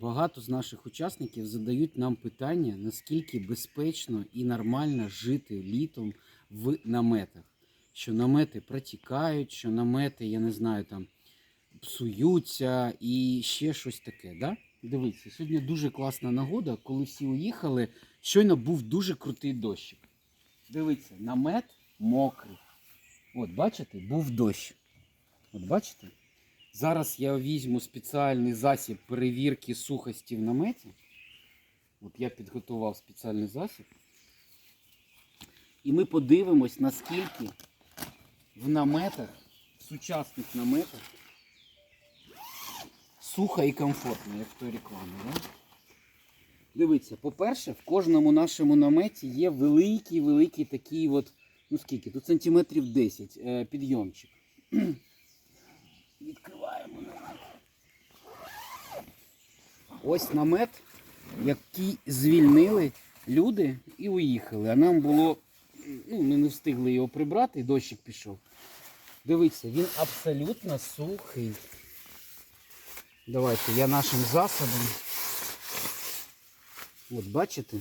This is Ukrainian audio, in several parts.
Багато з наших учасників задають нам питання, наскільки безпечно і нормально жити літом в наметах. Що намети протікають, що намети, я не знаю, там псуються і ще щось таке. Да? Дивіться, сьогодні дуже класна нагода, коли всі уїхали, щойно був дуже крутий дощик. Дивіться, намет мокрий. От, бачите, був дощ. От бачите? Зараз я візьму спеціальний засіб перевірки сухості в наметі. От я підготував спеціальний засіб. І ми подивимось, наскільки в наметах, в сучасних наметах, сухо і комфортно, як в той рекламі. Да? Дивіться, по-перше, в кожному нашому наметі є великий, великий такий от, ну скільки, тут сантиметрів 10 е, підйомчик. Відкриваємо намет. Ось намет, який звільнили люди і уїхали. А нам було, ну, ми не встигли його прибрати, дощик пішов. Дивіться, він абсолютно сухий. Давайте я нашим засобом. От бачите,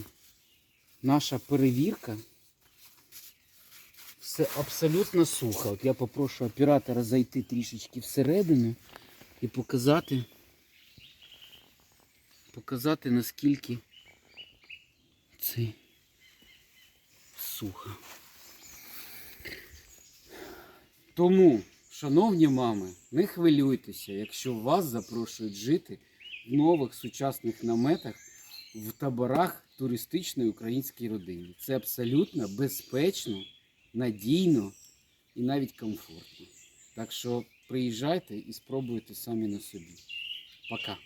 наша перевірка. Все абсолютно сухо. От я попрошу оператора зайти трішечки всередину і показати, показати наскільки це сухо. Тому, шановні мами, не хвилюйтеся, якщо вас запрошують жити в нових сучасних наметах в таборах туристичної української родини. Це абсолютно безпечно, надійно і навіть комфортно. Так що приїжджайте і спробуйте самі на собі. Пока.